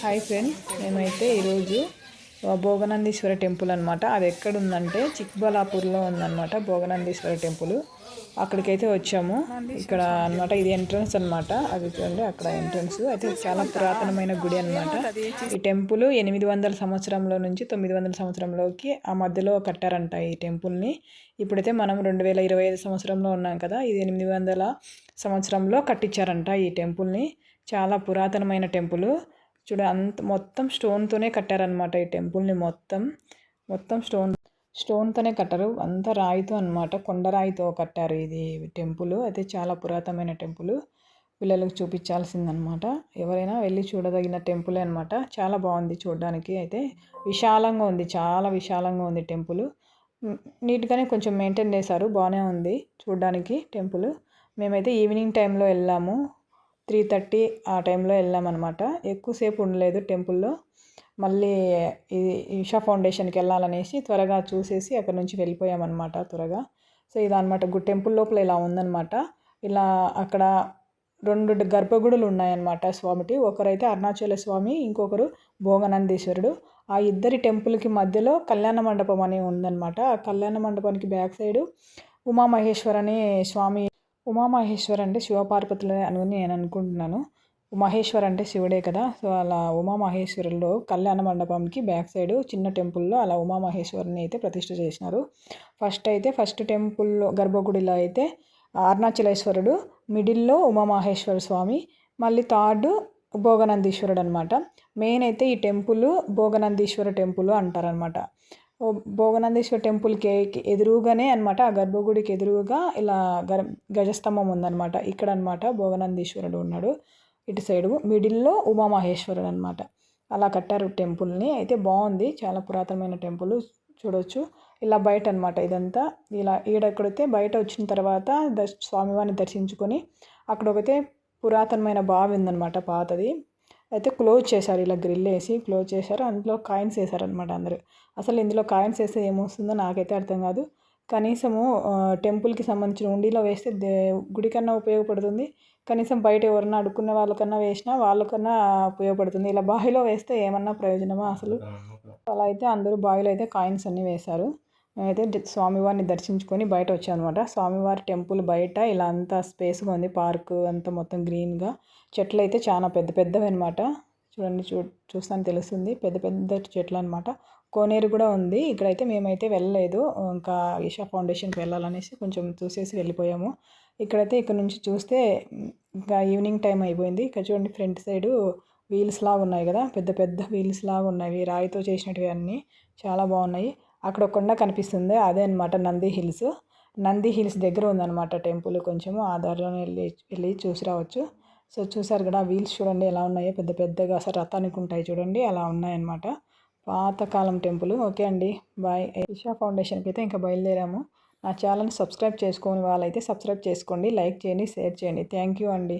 Hi friends మేమైతే ఈరోజు భోగనందీశ్వర temple అనమాట అది ఎక్కడ ఉందంటే చిక్బలాపూర్లో ఉందన్నమాట భోగనందీశ్వర టెంపుల్. అక్కడికైతే వచ్చాము. ఇక్కడ అన్నమాట ఇది ఎంట్రన్స్ అన్నమాట. అది చూడండి అక్కడ ఎంట్రన్స్. అయితే చాలా పురాతనమైన గుడి అన్నమాట. ఈ టెంపుల్ ఎనిమిది వందల సంవత్సరంలో నుంచి తొమ్మిది వందల సంవత్సరంలోకి ఆ మధ్యలో కట్టారంట ఈ టెంపుల్ని. ఇప్పుడైతే మనం రెండు వేల ఇరవై ఐదు సంవత్సరంలో ఉన్నాం కదా ఇది ఎనిమిది వందల సంవత్సరంలో కట్టించారంట ఈ టెంపుల్ని. చాలా పురాతనమైన టెంపుల్. చూడ అంత మొత్తం స్టోన్తోనే కట్టారనమాట ఈ టెంపుల్ని మొత్తం. మొత్తం స్టోన్ స్టోన్తోనే కట్టారు. అంతా రాయితో అనమాట కొండరాయితో కట్టారు ఇది టెంపుల్. అయితే చాలా పురాతనమైన టెంపుల్. పిల్లలకు చూపించాల్సిందనమాట ఎవరైనా వెళ్ళి చూడదగిన టెంపులే అనమాట చాలా బాగుంది చూడడానికి అయితే. విశాలంగా ఉంది. చాలా విశాలంగా ఉంది టెంపుల్. నీట్గానే కొంచెం మెయింటైన్ చేశారు. బాగానే ఉంది చూడడానికి టెంపుల్. మేమైతే ఈవినింగ్ టైంలో వెళ్ళాము. త్రీ థర్టీ ఆ టైంలో వెళ్ళామన్నమాట. ఎక్కువసేపు ఉండలేదు టెంపుల్లో. మళ్ళీ ఇది ఈషా ఫౌండేషన్కి వెళ్ళాలనేసి త్వరగా చూసేసి అక్కడ నుంచి వెళ్ళిపోయామన్నమాట త్వరగా. సో ఇది అనమాట గు టెంపుల్ లోపల ఇలా ఉందన్నమాట. ఇలా అక్కడ రెండు గర్భగుడులు ఉన్నాయన్నమాట స్వామికి. ఒకరైతే అరుణాచల స్వామి ఇంకొకరు భోగనందీశ్వరుడు. ఆ ఇద్దరి టెంపుల్కి మధ్యలో కళ్యాణ మండపం అని ఉందన్నమాట. ఆ కళ్యాణ మండపానికి బ్యాక్ సైడ్ ఉమామహేశ్వర్ అనే స్వామి ఉమామహేశ్వర్ అంటే శివపార్వతులే అని నేను అనుకుంటున్నాను. మహేశ్వర్ అంటే శివుడే కదా. సో అలా ఉమామహేశ్వరుల్లో కళ్యాణ మండపంకి బ్యాక్ సైడ్ చిన్న టెంపుల్లో అలా ఉమామహేశ్వరిని అయితే ప్రతిష్ఠ చేసినారు. ఫస్ట్ అయితే ఫస్ట్ టెంపుల్లో గర్భగుడిలో అయితే అరుణాచలేశ్వరుడు మిడిల్లో ఉమామహేశ్వర స్వామి మళ్ళీ థర్డ్ భోగనందీశ్వరుడు అనమాట మెయిన్ అయితే ఈ టెంపుల్ భోగనందీశ్వర టెంపుల్ అంటారనమాట భోగనందీశ్వర టెంపుల్కి ఎదురుగానే అనమాట ఆ గర్భగుడికి ఎదురుగా ఇలా గర్ గజస్తంభం ఉందన్నమాట. ఇక్కడ అనమాట భోగనందీశ్వరుడు ఉన్నాడు. ఇటు సైడు మిడిల్లో ఉమామహేశ్వరుడు అనమాట అలా కట్టారు టెంపుల్ని. అయితే బాగుంది చాలా పురాతనమైన టెంపుల్ చూడవచ్చు ఇలా బయట అనమాట ఇదంతా. ఇలా ఈడెక్కడైతే బయట వచ్చిన తర్వాత దర్శ స్వామివారిని దర్శించుకొని అక్కడ ఒకతే పురాతనమైన బావి ఉందన్నమాట పాతది. అయితే క్లోజ్ చేశారు ఇలా గ్రిల్ వేసి క్లోజ్ చేశారు. అందులో కాయిన్స్ వేశారనమాట అందరూ. అసలు ఇందులో కాయిన్స్ వేస్తే ఏమొస్తుందో నాకైతే అర్థం కాదు. కనీసము టెంపుల్కి సంబంధించిన ఉండిలో వేస్తే దే గుడి కన్నా ఉపయోగపడుతుంది. కనీసం బయట ఎవరన్నా అడుక్కునే వాళ్ళకన్నా వేసినా వాళ్ళకన్నా ఉపయోగపడుతుంది. ఇలా బావిలో వేస్తే ఏమన్నా ప్రయోజనమా అసలు? అలా అయితే అందరూ బావిలో అయితే కాయిన్స్ అన్నీ వేశారు. మేమైతే స్వామివారిని దర్శించుకొని బయట వచ్చామన్నమాట స్వామివారి టెంపుల్ బయట ఇలా అంతా స్పేస్గా ఉంది పార్క్ అంతా మొత్తం గ్రీన్గా. చెట్లు అయితే చాలా పెద్ద పెద్దవి అనమాట చూడండి చూ చూస్తాను తెలుస్తుంది. పెద్ద పెద్ద చెట్లు అనమాట కోనేరు కూడా ఉంది. ఇక్కడైతే మేమైతే వెళ్ళలేదు. ఇంకా ఈషా ఫౌండేషన్కి వెళ్ళాలనేసి కొంచెం చూసేసి వెళ్ళిపోయాము. ఇక్కడైతే ఇక్కడ నుంచి చూస్తే ఇంకా ఈవినింగ్ టైం అయిపోయింది. ఇక్కడ చూడండి ఫ్రంట్ సైడు వీల్స్ లాగా ఉన్నాయి కదా. పెద్ద పెద్ద వీల్స్ లాగా ఉన్నాయి. రాయితో చేసినవి అన్నీ. చాలా బాగున్నాయి. అక్కడ కొండ కనిపిస్తుంది. అదే అనమాట నంది హిల్స్. నంది హిల్స్ దగ్గర ఉందన్నమాట టెంపుల్ కొంచెము. ఆ దారిలోనే వెళ్ళి వెళ్ళి చూసి రావచ్చు. సో చూసారు కదా వీల్స్ చూడండి ఎలా ఉన్నాయో. పెద్ద పెద్దగా అసలు రథానికి ఉంటాయి చూడండి. అలా ఉన్నాయన్నమాట. పాతకాలం టెంపుల్. ఓకే అండి. బాయ్. ఇషా ఫౌండేషన్కి అయితే ఇంకా బయలుదేరాము. నా ఛానల్ని సబ్స్క్రైబ్ చేసుకోని వాళ్ళైతే సబ్స్క్రైబ్ చేసుకోండి. లైక్ చేయండి షేర్ చేయండి. థ్యాంక్ యూ అండి.